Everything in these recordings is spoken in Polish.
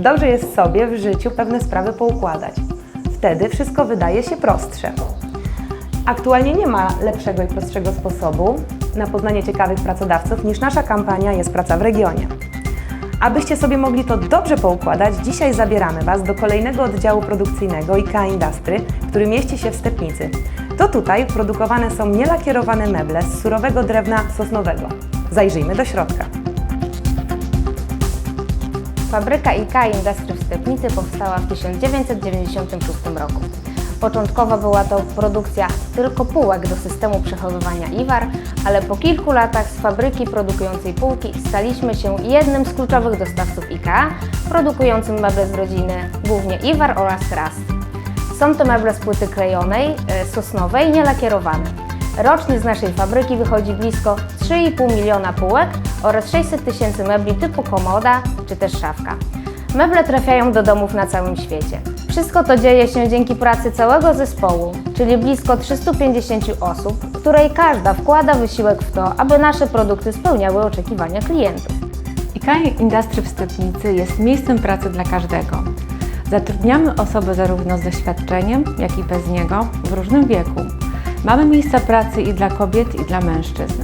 dobrze jest sobie w życiu pewne sprawy poukładać. Wtedy wszystko wydaje się prostsze. Aktualnie nie ma lepszego i prostszego sposobu na poznanie ciekawych pracodawców niż nasza kampania Jest Praca w Regionie. Abyście sobie mogli to dobrze poukładać, dzisiaj zabieramy Was do kolejnego oddziału produkcyjnego IKEA Industry, który mieści się w Stepnicy. To tutaj produkowane są nielakierowane meble z surowego drewna sosnowego. Zajrzyjmy do środka. Fabryka IK Industry w Stepnicy powstała w 1996 roku. Początkowo była to produkcja tylko półek do systemu przechowywania IWAR, ale po kilku latach z fabryki produkującej półki staliśmy się jednym z kluczowych dostawców IKEA, produkującym meble z rodziny, głównie IWAR oraz Rust. Są to meble z płyty klejonej, e, sosnowej, nielakierowane. Rocznie z naszej fabryki wychodzi blisko 3,5 miliona półek oraz 600 tysięcy mebli typu komoda czy też szafka. Meble trafiają do domów na całym świecie. Wszystko to dzieje się dzięki pracy całego zespołu, czyli blisko 350 osób, której każda wkłada wysiłek w to, aby nasze produkty spełniały oczekiwania klientów. IKEA Industry w Stepnicy jest miejscem pracy dla każdego. Zatrudniamy osoby zarówno z doświadczeniem, jak i bez niego w różnym wieku. Mamy miejsca pracy i dla kobiet, i dla mężczyzn.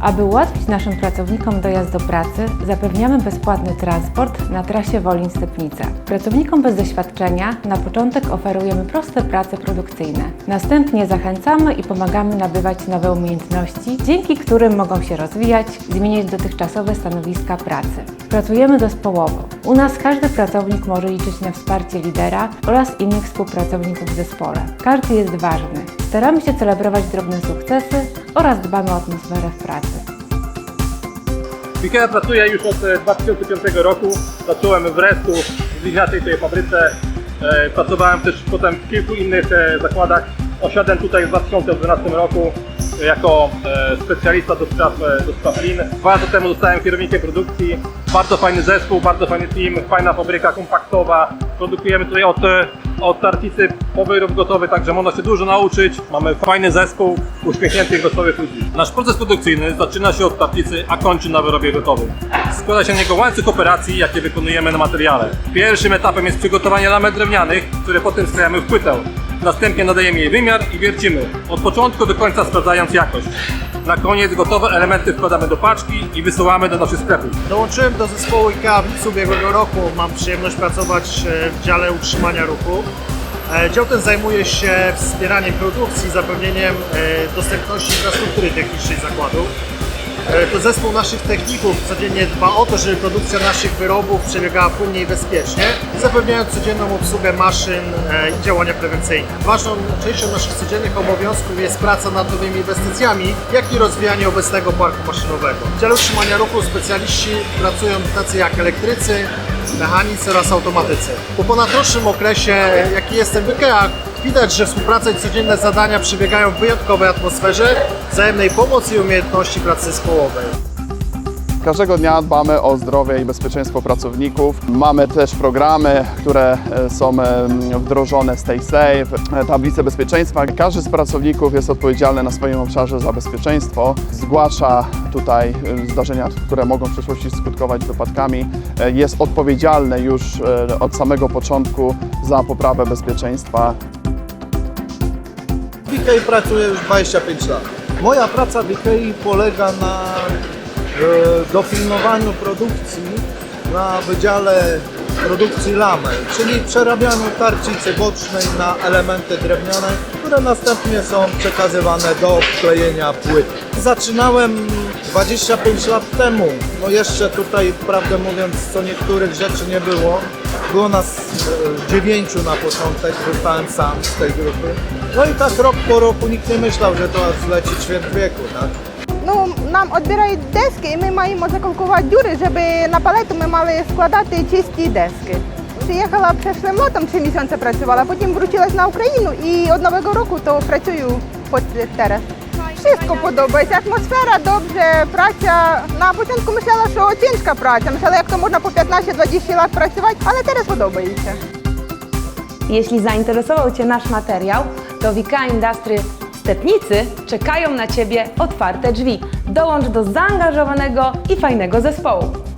Aby ułatwić naszym pracownikom dojazd do pracy, zapewniamy bezpłatny transport na trasie Wolin-Stepnica. Pracownikom bez doświadczenia na początek oferujemy proste prace produkcyjne. Następnie zachęcamy i pomagamy nabywać nowe umiejętności, dzięki którym mogą się rozwijać, zmieniać dotychczasowe stanowiska pracy. Pracujemy zespołowo. U nas każdy pracownik może liczyć na wsparcie lidera oraz innych współpracowników w zespole. Każdy jest ważny. Staramy się celebrować drobne sukcesy oraz dbamy o atmosferę w pracy. IKEA pracuję już od e, 2005 roku. Zacząłem w Restu, w bliźniaczej tej fabryce. E, Pracowałem też potem w kilku innych e, zakładach. Osiadłem tutaj w 2012 roku e, jako e, specjalista do spraw, e, do spraw lin. Dwa lata temu zostałem kierownikiem produkcji. Bardzo fajny zespół, bardzo fajny team, fajna fabryka kompaktowa. Produkujemy tutaj od, od tarcicy po wyrób gotowy, także można się dużo nauczyć. Mamy fajny zespół uśmiechniętych, wesołych ludzi. Nasz proces produkcyjny zaczyna się od tarcicy, a kończy na wyrobie gotowym. Składa się z niego łańcuch operacji, jakie wykonujemy na materiale. Pierwszym etapem jest przygotowanie lamet drewnianych, które potem sklejamy w płytę. Następnie nadajemy jej wymiar i wiercimy, od początku do końca sprawdzając jakość. Na koniec gotowe elementy wkładamy do paczki i wysyłamy do naszych sklepów. Dołączyłem do zespołu IKEA w lipcu ubiegłego roku. Mam przyjemność pracować e, w dziale utrzymania ruchu. E, Dział ten zajmuje się wspieraniem produkcji, zapewnieniem e, dostępności infrastruktury technicznej zakładu. E, To zespół naszych techników codziennie dba o to, żeby produkcja naszych wyrobów przebiegała płynnie i bezpiecznie, zapewniając codzienną obsługę maszyn e, i działania prewencyjne. Ważną częścią naszych codziennych obowiązków jest praca nad nowymi inwestycjami, jak i rozwijanie obecnego parku maszynowego. W dziale utrzymania ruchu specjaliści pracują tacy jak elektrycy, mechanicy oraz automatycy. Po ponadrocznym okresie, jaki jestem w IKEA, widać, że współpraca i codzienne zadania przebiegają w wyjątkowej atmosferze wzajemnej pomocy i umiejętności pracy zespołowej. Każdego dnia dbamy o zdrowie i bezpieczeństwo pracowników. Mamy też programy, które e, są e, wdrożone Stay Safe, tablice bezpieczeństwa. Każdy z pracowników jest odpowiedzialny na swoim obszarze za bezpieczeństwo. Zgłasza tutaj e, zdarzenia, które mogą w przyszłości skutkować wypadkami. Jest odpowiedzialny już od samego początku za poprawę bezpieczeństwa. Ikei pracuję już 25 lat. Moja praca w Ikei polega na e, dopilnowaniu produkcji na wydziale produkcji lamel, czyli przerabianiu tarczycy bocznej na elementy drewniane, które następnie są przekazywane do obklejenia płyt. Zaczynałem 25 lat temu. No jeszcze tutaj, prawdę mówiąc, co niektórych rzeczy nie było. Było nas e, dziewięciu na początek, zostałem sam z tej grupy. No i tak rok po roku nikt nie myślał, że to zleci ćwierć wieku, tak? Ну, нам відбирають дески, і ми маємо заколкувати дюри, щоб на палету ми мали складати чисті дески. Приїхала першим лотом, три місяці працювала, потім вручилась на Україну і од Нового року то працюю под зараз. Wszystko подобається, атмосфера добре, праця. На початку мисляла, що тяжка праця, мисляла, як то можна по 15-20 lat працювати, але зараз подобається. Jeśli zainteresował Cię nasz materiał, to w IKEA Industry Stepnicy czekają na Ciebie otwarte drzwi. Dołącz do zaangażowanego i fajnego zespołu.